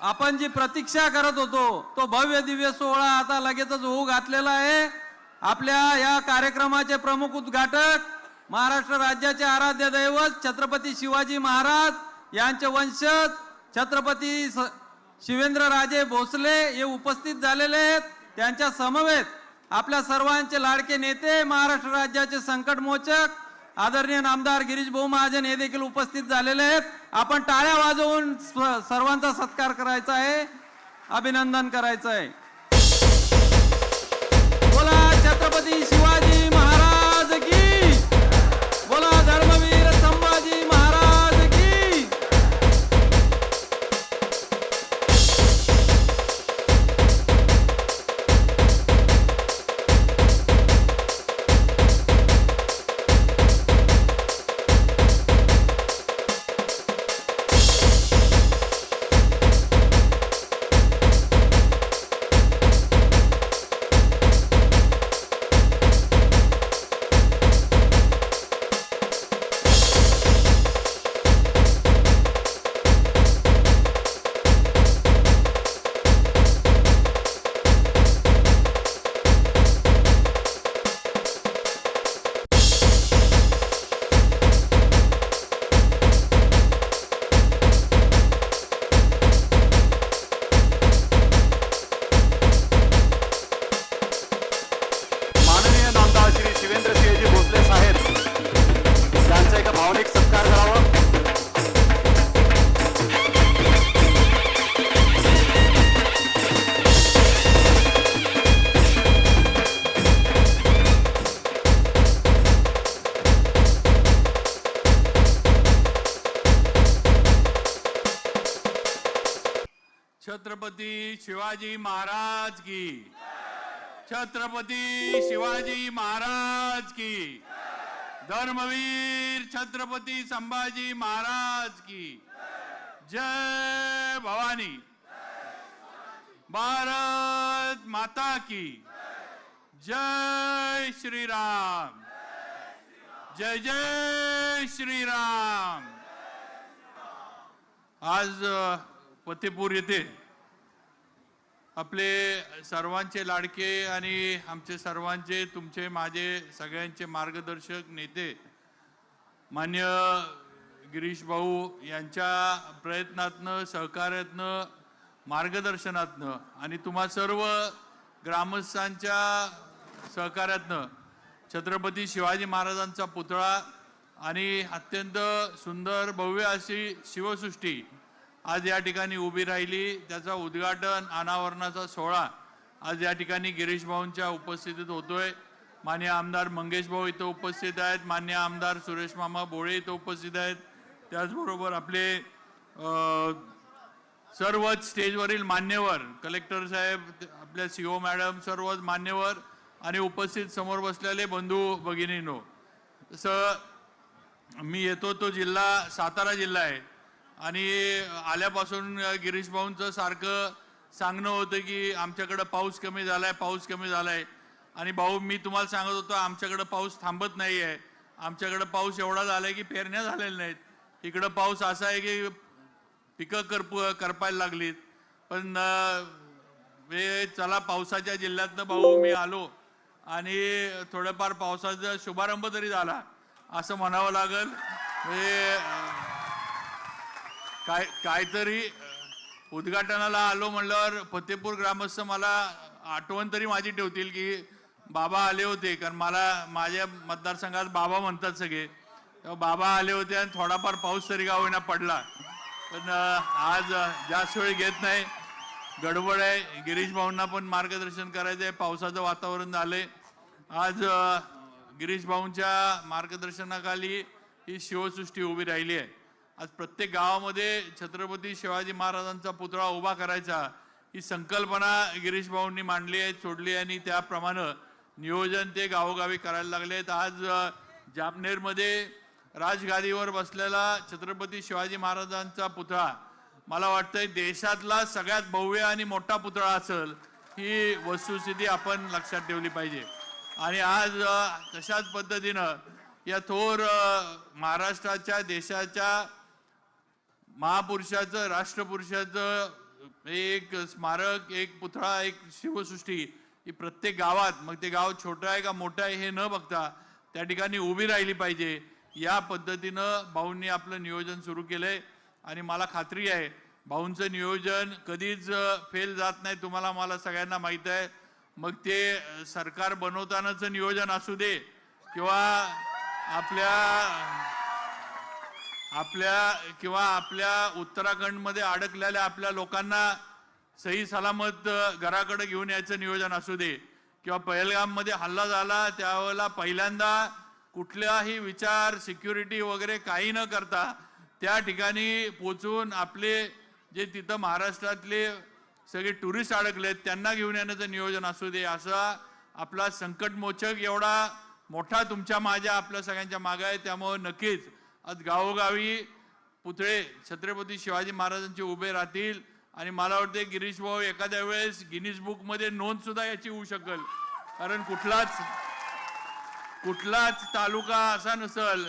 आपण जी प्रतीक्षा करत होतो तो भव्य दिव्य सोहळा आता लगेचच होऊ घातलेला आहे. आपल्या या कार्यक्रमाचे प्रमुख उद्घाटक महाराष्ट्र राज्याचे आराध्य दैवत छत्रपती शिवाजी महाराज यांचे वंशज छत्रपती स- शिवेंद्र राजे भोसले हे उपस्थित झालेले आहेत. त्यांच्या समवेत आपल्या सर्वांचे लाडके नेते महाराष्ट्र राज्याचे संकटमोचक आदरणीय नामदार गिरीश भाऊ महाजन हे देखील उपस्थित झालेले आहेत. आपण टाळ्या वाजवून सर्वांचा सत्कार करायचा आहे. अभिनंदन करायचं आहे. बोला छत्रपती छत्रपती शिवाजी महाराज की। धर्मवीर छत्रपती संभाजी महाराज की। जय भवानी। भारत माता की। जय श्रीराम। जय जय श्रीराम। आज फतेपूर येथे आपले सर्वांचे लाडके आणि आमचे सर्वांचे तुमचे माझे सगळ्यांचे मार्गदर्शक नेते मान्य गिरीश भाऊ यांच्या प्रयत्नातनं सहकार्यातनं मार्गदर्शनातनं आणि तुम्हा सर्व ग्रामस्थांच्या सहकार्यातनं छत्रपती शिवाजी महाराजांचा पुतळा आणि अत्यंत सुंदर भव्य अशी शिवसृष्टी आज या ठिकाणी उभी राहिली. त्याचा उद्घाटन अनावरणाचा सोहळा आज या ठिकाणी गिरीश भाऊंच्या उपस्थितीत होतोय. मान्य आमदार मंगेश भाऊ इथं उपस्थित आहेत. मान्य आमदार सुरेश मामा भोळे इथं उपस्थित आहेत. त्याचबरोबर आपले सर्वच स्टेजवरील मान्यवर कलेक्टर साहेब आपल्या सी ओ मॅडम सर्वच मान्यवर आणि उपस्थित समोर बसलेले बंधू भगिनीनो. तसं मी येतो तो जिल्हा सातारा जिल्हा आहे. आणि आल्यापासून गिरीश भाऊंचं सारखं सांगणं होतं की आमच्याकडं पाऊस कमी झालाय पाऊस कमी झालाय. आणि भाऊ मी तुम्हाला सांगत होतो आमच्याकडं पाऊस थांबत नाही आहे आमच्याकडं पाऊस एवढा झालाय की पेरण्या झालेल्या नाहीत. इकडं पाऊस असा आहे की पिकं करप करपायला लागलीत. पण हे चला पावसाच्या जिल्ह्यातनं भाऊ मी आलो. आणि थोडंफार पावसाचा शुभारंभ तरी झाला. असं म्हणावं लागेल. हे काय काहीतरी उद्घाटनाला आलो म्हणल्यावर फतेपूर ग्रामस्थ मला आठवण तरी माझी ठेवतील की बाबा आले होते. कारण मला माझ्या मतदारसंघात बाबा म्हणतात सगळे. तेव्हा बाबा आले होते आणि थोडाफार पाऊस तरी का होईना पडला. पण आज जास्त वेळ घेत नाही. गडबड आहे. गिरीश भाऊंना पण मार्गदर्शन करायचं आहे. पावसाचं वातावरण झालंय. आज गिरीश भाऊंच्या मार्गदर्शनाखाली ही शिवसृष्टी उभी राहिली आहे. आज प्रत्येक गावामध्ये छत्रपती शिवाजी महाराजांचा पुतळा उभा करायचा. ही संकल्पना गिरीश भाऊंनी मांडली आहे सोडली आहे आणि त्याप्रमाणे नियोजन ते गावोगावी करायला लागले आहेत. आज जामनेरमध्ये राजगादीवर बसलेला छत्रपती शिवाजी महाराजांचा पुतळा मला वाटतंय देशातला सगळ्यात भव्य आणि मोठा पुतळा असेल ही वस्तुस्थिती आपण लक्षात ठेवली पाहिजे. आणि आज तशाच पद्धतीनं या थोर महाराष्ट्राच्या देशाच्या महापुरुषाचं राष्ट्रपुरुषाचं एक स्मारक एक पुतळा एक शिवसृष्टी ही प्रत्येक गावात मग ते गाव छोटं आहे का मोठं आहे हे न बघता त्या ठिकाणी उभी राहिली पाहिजे. या पद्धतीनं भाऊंनी आपलं नियोजन सुरू केलंय आणि मला खात्री आहे भाऊंचं नियोजन कधीच फेल जात नाही तुम्हाला मला सगळ्यांना माहीत आहे. मग ते सरकार बनवतानाचं नियोजन असू दे किंवा आपल्या आपल्या किंवा आपल्या उत्तराखंडमध्ये अडकलेल्या आपल्या लोकांना सही सलामत घराकडे घेऊन यायचं नियोजन असू दे किंवा पहलगाममध्ये हल्ला झाला त्यावेळेला पहिल्यांदा कुठलाही विचार सिक्युरिटी वगैरे काही न करता त्या ठिकाणी पोचून आपले जे तिथं महाराष्ट्रातले सगळे टुरिस्ट अडकलेत त्यांना घेऊन येण्याचं नियोजन असू दे. असा आपला संकटमोचक एवढा मोठा तुमच्या माझ्या आपल्या सगळ्यांच्या मागं आहे. त्यामुळं नक्कीच आज गावोगावी पुतळे छत्रपती शिवाजी महाराजांचे उभे राहतील. आणि मला वाटते गिरीश भाऊ एखाद्या वेळेस गिनीज बुकमध्ये नोंदसुद्धा नोंद सुद्धा याची होऊ शकेल. कारण कुठलाच कुठलाच तालुका असा नसल.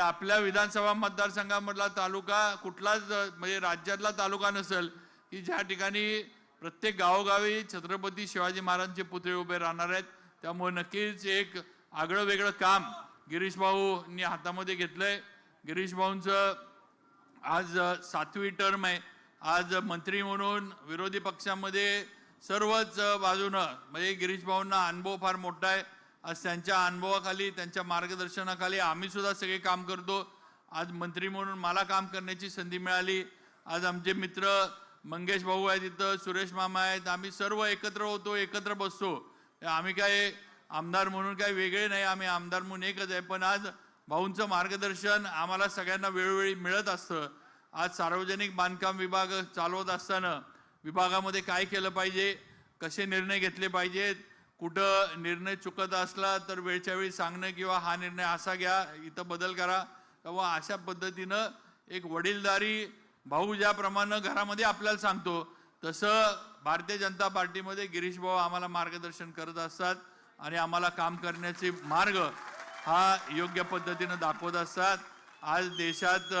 आपल्या विधानसभा मतदारसंघामधला तालुका कुठलाच म्हणजे राज्यातला तालुका नसल की ज्या ठिकाणी प्रत्येक गावोगावी छत्रपती शिवाजी महाराजांचे पुतळे उभे राहणार आहेत. त्यामुळे नक्कीच एक आगळं वेगळं काम गिरीश भाऊंनी हातामध्ये घेतलंय. गिरीश भाऊंचं आज सातवी टर्म आहे. आज मंत्री म्हणून विरोधी पक्षामध्ये सर्वच बाजूनं म्हणजे गिरीश भाऊंना अनुभव फार मोठा आहे. आज त्यांच्या अनुभवाखाली त्यांच्या मार्गदर्शनाखाली आम्ही सुद्धा सगळे काम करतो. आज मंत्री म्हणून मला काम करण्याची संधी मिळाली. आज आमचे मित्र मंगेश भाऊ आहेत इथं सुरेश मामा आहेत. आम्ही सर्व एकत्र होतो एकत्र बसतो. आम्ही काय आमदार म्हणून काय वेगळे नाही आम्ही आमदार म्हणून एकच आहे. पण आज भाऊंचं मार्गदर्शन आम्हाला सगळ्यांना वेळोवेळी मिळत असतं. आज सार्वजनिक बांधकाम विभाग चालवत असताना विभागामध्ये काय केलं पाहिजे? कसे निर्णय घेतले पाहिजेत? कुठं निर्णय चुकत असला तर वेळच्या वेळी सांगणं किंवा हा निर्णय असा घ्या इथं बदल करा. तेव्हा अशा पद्धतीनं एक वडीलदारी भाऊ ज्याप्रमाणे घरामध्ये आपल्याला सांगतो तसं भारतीय जनता पार्टीमध्ये गिरीश भाऊ आम्हाला मार्गदर्शन करत असतात आणि आम्हाला काम करण्याचे मार्ग हा योग्य पद्धतीनं दाखवत असतात. आज देशात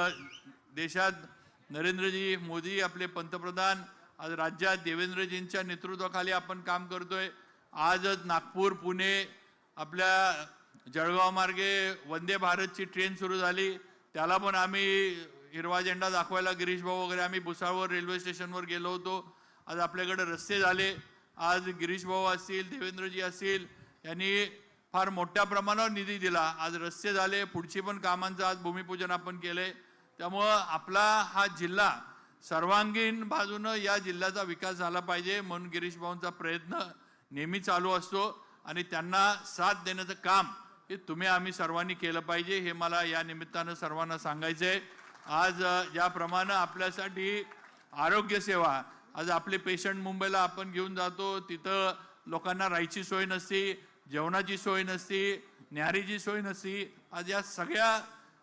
देशात नरेंद्रजी मोदी आपले पंतप्रधान आज राज्यात देवेंद्रजींच्या नेतृत्वाखाली आपण काम करतोय. आजच नागपूर पुणे आपल्या जळगाव मार्गे वंदे भारतची ट्रेन सुरू झाली. त्याला पण आम्ही हिरवा झेंडा दाखवायला गिरीश भाऊ वगैरे आम्ही भुसावळ रेल्वे स्टेशनवर गेलो होतो. आज आपल्याकडे रस्ते झाले. आज गिरीश भाऊ असतील देवेंद्रजी असतील यांनी फार मोठ्या प्रमाणावर निधी दिला. आज रस्ते झाले पुढची पण कामांचं आज भूमिपूजन आपण केलंय. त्यामुळं आपला हा जिल्हा सर्वांगीण बाजूनं या जिल्ह्याचा विकास झाला पाहिजे म्हणून गिरीश भाऊंचा प्रयत्न नेहमी चालू असतो. आणि त्यांना साथ देण्याचं काम हे तुम्ही आम्ही सर्वांनी केलं पाहिजे हे मला या निमित्तानं सर्वांना सांगायचं आहे आज ज्याप्रमाणे आपल्यासाठी आरोग्यसेवा आज आपले पेशंट मुंबईला आपण घेऊन जातो तिथं लोकांना राहायची सोय नसती जेवणाची सोय नसती न्यारीची सोय नसती आज या सगळ्या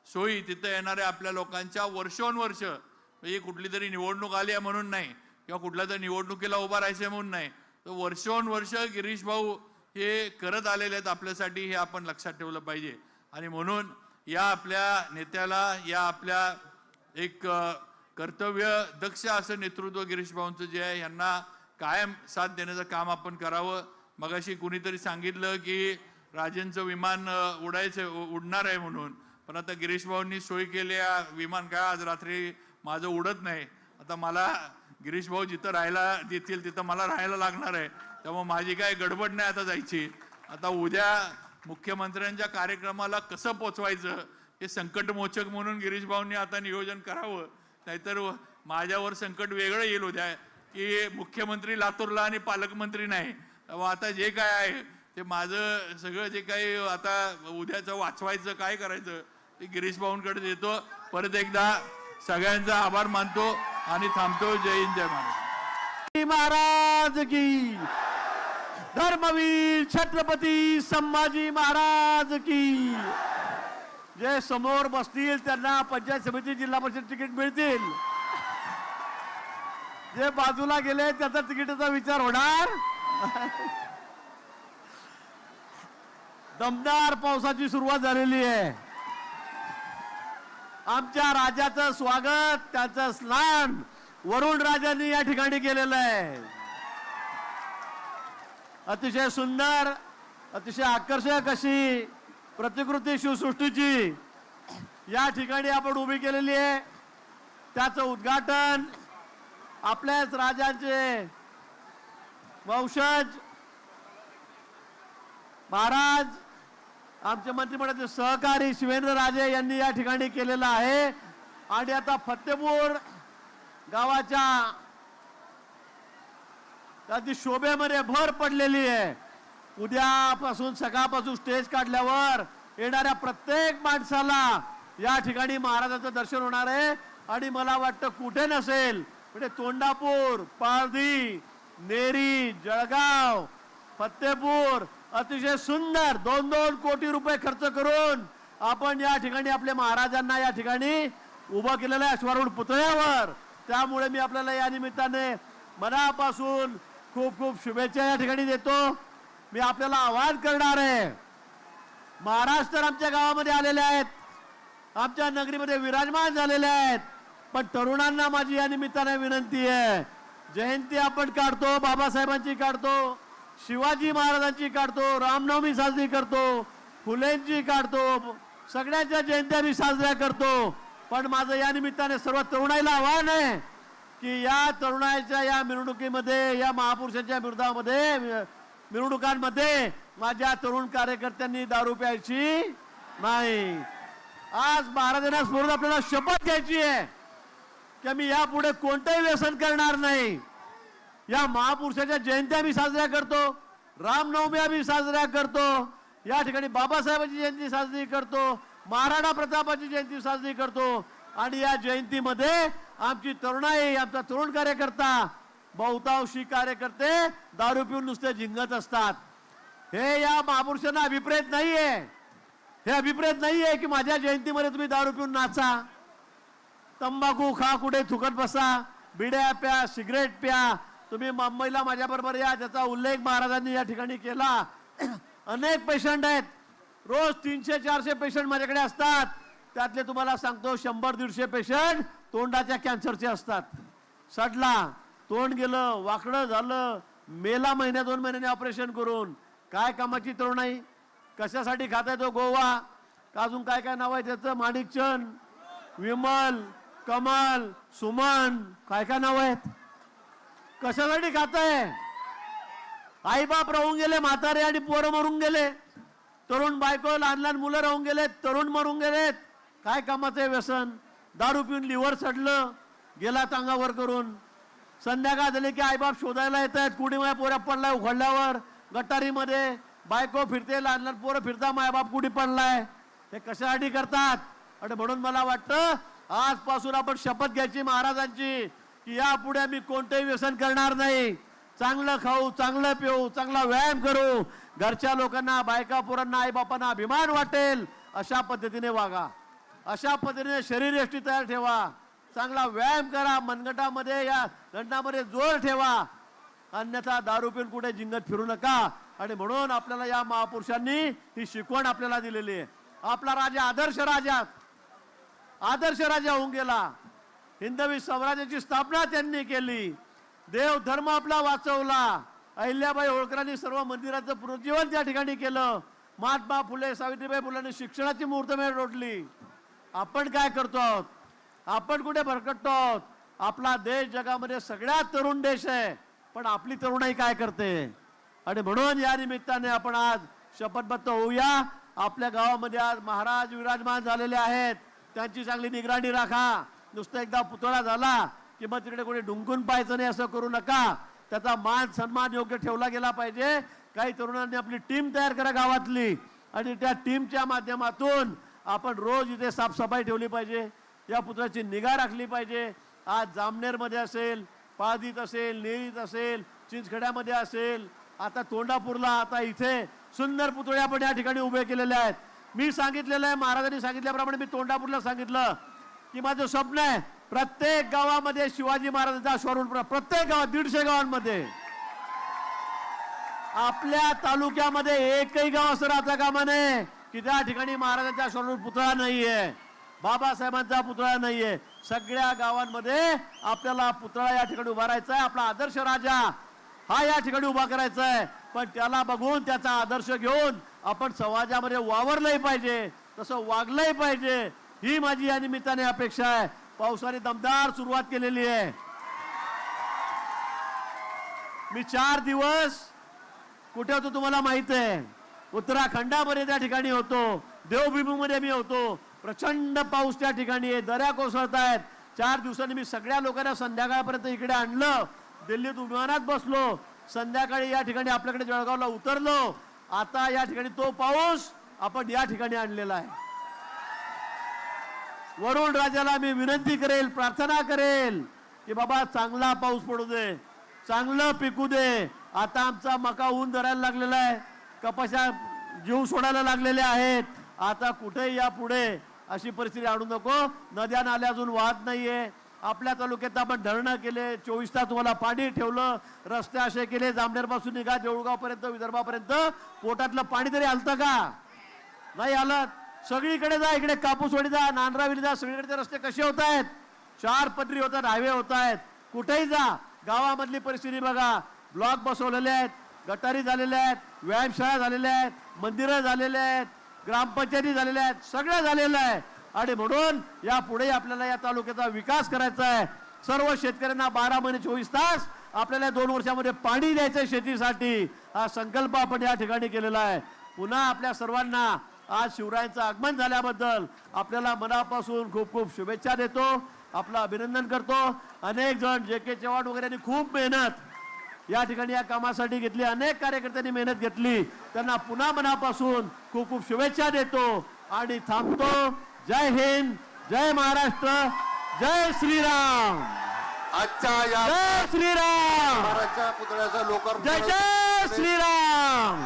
सोयी तिथं येणाऱ्या आपल्या लोकांच्या वर्षोनवर्ष म्हणजे कुठली तरी निवडणूक आली आहे म्हणून नाही किंवा कुठल्या तरी निवडणुकीला उभा राहायचं म्हणून नाही तर वर्षोनवर्ष गिरीश भाऊ हे करत आलेले आहेत आपल्यासाठी हे आपण लक्षात ठेवलं पाहिजे. आणि म्हणून या आपल्या नेत्याला या आपल्या एक कर्तव्य दक्ष असं नेतृत्व गिरीश भाऊंचं जे आहे यांना कायम साथ देण्याचं काम आपण करावं. मगाशी कुणीतरी सांगितलं की राजेंचं विमान उडायचं उ- उडणार आहे म्हणून. पण आता गिरीश भाऊंनी सोय केली आहे, विमान काय आज रात्री माझं उडत नाही. आता मला गिरीश भाऊ जिथं राहायला देतील तिथं मला राहायला लागणार आहे. त्यामुळे माझी काय गडबड नाही आता जायची. आता उद्या मुख्यमंत्र्यांच्या कार्यक्रमाला कसं पोचवायचं हे संकटमोचक म्हणून गिरीश भाऊंनी आता नियोजन करावं. नाहीतर माझ्यावर संकट वेगळं येईल उद्या की मुख्यमंत्री लातूरला आणि पालकमंत्री नाही. आता जे काय आहे ते माझं सगळं जे काही आता उद्याचं वाचवायचं काय करायचं ते गिरीश भाऊंकडे देतो. परत एकदा सगळ्यांचा आभार मानतो आणि थांबतो. जय हिंद जय महाराज महाराज की. धर्मवीर छत्रपती संभाजी महाराज की. जे समोर बसतील त्यांना पंचायत समिती जिल्हा परिषद तिकीट मिळतील. जे बाजूला गेले त्याचा तिकिटाचा विचार होणार. दमदार पावसाची सुरुवात झालेली आहे. आमच्या राजाचं स्वागत त्याचं स्नान वरुण राजांनी या ठिकाणी केलेलं आहे. अतिशय सुंदर अतिशय आकर्षक अशी प्रतिकृती शिवसृष्टीची या ठिकाणी आपण उभी केलेली आहे. त्याचं उद्घाटन आपल्याच राजांचे वंशज महाराज आमचे मंत्रिमंडळाचे सहकारी शिवेंद्र राजे यांनी या ठिकाणी केलेलं आहे. आणि आता फतेपूर गावाच्या त्याची शोभेमध्ये भर पडलेली आहे. उद्यापासून सकाळपासून स्टेज काढल्यावर येणाऱ्या प्रत्येक माणसाला या ठिकाणी महाराजांचं दर्शन होणार आहे. आणि मला वाटतं कुठे नसेल म्हणजे तोंडापूर पारधी नेरी जळगाव फतेपूर अतिशय सुंदर दोन दोन कोटी रुपये खर्च करून आपण या ठिकाणी आपल्या महाराजांना या ठिकाणी उभं केलेलं आहे स्वरूण पुतळ्यावर. त्यामुळे मी आपल्याला या निमित्ताने मनापासून खूप खूप शुभेच्छा या ठिकाणी देतो. मी आपल्याला आवाहन करणार आहे महाराष्ट्र आमच्या गावामध्ये आलेले आहेत आमच्या नगरीमध्ये विराजमान झालेले आहेत पण तरुणांना माझी या निमित्ताने विनंती आहे जयंती आपण काढतो बाबासाहेबांची काढतो शिवाजी महाराजांची काढतो रामनवमी साजरी करतो फुलेंची काढतो सगळ्यांच्या जयंत्या मी साजऱ्या करतो. पण माझं या निमित्ताने सर्व तरुणाईला आव्हान आहे की या तरुणाईच्या या मिरवणुकीमध्ये या महापुरुषांच्या विरोधामध्ये मिरवणुकांमध्ये माझ्या तरुण कार्यकर्त्यांनी दारू प्यायची नाही. आज महाराजांना स्मरून आपल्याला शपथ घ्यायची आहे. की मी यापुढे कोणतंही व्यसन करणार नाही. या महापुरुषाच्या जयंत्या मी साजऱ्या करतो. रामनवमी आम्ही साजऱ्या करतो. या ठिकाणी बाबासाहेबांची जयंती साजरी करतो. महाराणा प्रतापाची जयंती साजरी करतो. आणि या जयंतीमध्ये आमची तरुणाई आमचा तरुण कार्यकर्ता बहुतांशी कार्यकर्ते दारू पिऊन नुसते झिंगत असतात. हे या महापुरुषांना अभिप्रेत नाहीये. हे अभिप्रेत नाहीये की माझ्या जयंतीमध्ये तुम्ही दारू पिऊन नाचा. तंबाखू खा कुठे थुकत बसा बिड्या प्या सिगरेट प्या. तुम्ही मुंबईला माझ्याबरोबर या त्याचा उल्लेख महाराजांनी या ठिकाणी केला. अनेक पेशंट आहेत. रोज तीनशे चारशे पेशंट माझ्याकडे असतात. त्यातले तुम्हाला सांगतो शंभर दीडशे पेशंट तोंडाच्या कॅन्सरचे असतात. सडला तोंड गेलं वाकडं झालं मेला महिन्या दोन महिन्याने ऑपरेशन करून. काय कामाची तरुणाई? कशासाठी खाताय तो गोवा? का अजून काय काय नाव आहे त्याचं? माणिकचंद. विमल. कमल सुमन काय काय नाव आहेत? कशासाठी खाताय? आई बाप राहून गेले म्हातारे आणि पोरं मरून गेले. तरुण बायको लहान लहान मुलं राहून गेलेत तरुण मरून गेलेत. काय कामाचं आहे व्यसन? दारू पिऊन लिव्हर चढलं गेला तांगावर करून. संध्याकाळ झाली की आईबाप शोधायला येत आहेत कुठे माझ्या पोऱ्या पडलाय उघडल्यावर? गटारीमध्ये बायको फिरते लहान लहान पोरं फिरता मायबाप कुठे पडलाय? हे कशासाठी करतात? आणि म्हणून मला वाटतं आजपासून आपण शपथ घ्यायची महाराजांची की यापुढे आम्ही कोणतंही व्यसन करणार नाही. चांगलं खाऊ चांगलं पिऊ चांगला व्यायाम करू. घरच्या लोकांना बायका पोरांना आईबापांना अभिमान वाटेल. अशा पद्धतीने वागा. अशा पद्धतीने शरीरयष्टी तयार ठेवा. चांगला व्यायाम करा. मनगटामध्ये या दंडामध्ये जोर ठेवा. अन्यथा दारू पिऊन कुठे जिंगत फिरू नका. आणि म्हणून आपल्याला या महापुरुषांनी ही शिकवण आपल्याला दिलेली आहे. आपला राजा आदर्श राजा. आदर्श राजा होऊन गेला. हिंदवी स्वराज्याची स्थापना त्यांनी केली. देव धर्म आपला वाचवला. अहिल्याबाई होळकरांनी सर्व मंदिराचं पुनरुज्जीवन त्या ठिकाणी केलं. महात्मा फुले सावित्रीबाई फुलांनी शिक्षणाची मुहूर्तमेळ रोडली. आपण काय करतो आहोत? आपण कुठे भरकटतो आहोत? आपला देश जगामध्ये सगळ्यात तरुण देश आहे. पण आपली तरुणाई काय करते? आणि म्हणून या निमित्ताने आपण आज शपथबद्ध होऊया. आपल्या गावामध्ये आज महाराज विराजमान झालेले आहेत. त्यांची चांगली निगराणी राखा. नुसतं एकदा पुतळा झाला की मग तिकडे कोणी डुंकून पाहायचं नाही असं करू नका. त्याचा मान सन्मान योग्य ठेवला गेला पाहिजे. काही तरुणांनी आपली टीम तयार करा गावातली. आणि त्या टीमच्या माध्यमातून आपण रोज इथे साफसफाई ठेवली पाहिजे. या पुतळ्याची निगा राखली पाहिजे. आज जामनेरमध्ये असेल पाळदीत असेल नेरीत असेल चिंचखेड्यामध्ये असेल आता तोंडापूरला आता इथे सुंदर पुतळे आपण या ठिकाणी उभे केलेले आहेत. मी सांगितलेलं आहे महाराजांनी सांगितल्याप्रमाणे मी तोंडापूरला सांगितलं की माझं स्वप्न आहे प्रत्येक गावामध्ये शिवाजी महाराजांचा स्वरूप प्रत्येक गावात दीडशे गावांमध्ये. आपल्या तालुक्यामध्ये एकही गाव असं राहता कामा नये की त्या ठिकाणी महाराजांचा स्वरूप पुतळा नाहीये बाबासाहेबांचा पुतळा नाहीये. सगळ्या गावांमध्ये आपल्याला पुतळा या ठिकाणी उभारायचा आहे आपला आदर्श राजा हा या ठिकाणी उभा करायचा आहे पण त्याला बघून त्याचा आदर्श घेऊन आपण समाजामध्ये वावरलंही पाहिजे तसं वागलंही पाहिजे. ही माझी या निमित्ताने अपेक्षा आहे. पावसाने दमदार सुरुवात केलेली आहे. मी चार दिवस कुठे होतो तुम्हाला माहीत आहे? उत्तराखंडामध्ये त्या ठिकाणी होतो. देवभूमीमध्ये मी होतो. प्रचंड पाऊस त्या ठिकाणी आहे. दऱ्या कोसळत आहेत. चार दिवसांनी मी सगळ्या लोकांना संध्याकाळपर्यंत इकडे आणलं. दिल्लीत विमानात बसलो. संध्याकाळी या ठिकाणी आपल्याकडे जळगावला उतरलो. आता या ठिकाणी तो पाऊस आपण या ठिकाणी आणलेला आहे. वरुण राजाला मी विनंती करेल प्रार्थना करेल की बाबा चांगला पाऊस पडू दे चांगलं पिकू दे. आता आमचा मका ऊन धरायला लागलेला आहे कपाशा जीव सोडायला लागलेले आहेत. आता कुठेही या पुढे अशी परिस्थिती आणू नको. नद्या नाल्या अजून वाहत नाहीये. आपल्या तालुक्यात आपण धरणं केले चोवीस तास तुम्हाला पाणी ठेवलं रस्ते असे केले जामनेरपासून निघा देऊळगावपर्यंत विदर्भापर्यंत. पोटातलं पाणी तरी आलतं का? नाही आलं सगळीकडे जा इकडे कापूसवाडी जा नांदराविली जा सगळीकडचे रस्ते कसे होत आहेत? चार पदरी होतात हायवे होत आहेत. कुठेही जा. गावामधली परिस्थिती बघा. ब्लॉक बसवलेले आहेत गटारी झालेल्या आहेत व्यायामशाळा झालेल्या आहेत मंदिरं झालेले आहेत ग्रामपंचायती झालेल्या आहेत सगळं झालेलं आहे. आणि म्हणून यापुढे आपल्याला या तालुक्याचा विकास करायचा आहे. सर्व शेतकऱ्यांना बारा महिने चोवीस तास आपल्याला दोन वर्षामध्ये पाणी द्यायचं शेतीसाठी. हा संकल्प आपण या ठिकाणी केलेला आहे. पुन्हा आपल्या सर्वांना आज शिवरायांचं आगमन झाल्याबद्दल आपल्याला मनापासून खूप खूप शुभेच्छा देतो. आपलं अभिनंदन करतो. अनेक जण जे के चव्हाण वगैरे खूप मेहनत या ठिकाणी या कामासाठी घेतली. अनेक कार्यकर्त्यांनी मेहनत घेतली. त्यांना पुन्हा मनापासून खूप खूप शुभेच्छा देतो. आणि थांबतो. जय हिंद जय महाराष्ट्र जय श्रीराम। आजच्या या जय श्रीराम। महाराजच्या पुतळ्याचं लोकार्पण जय जय श्रीराम।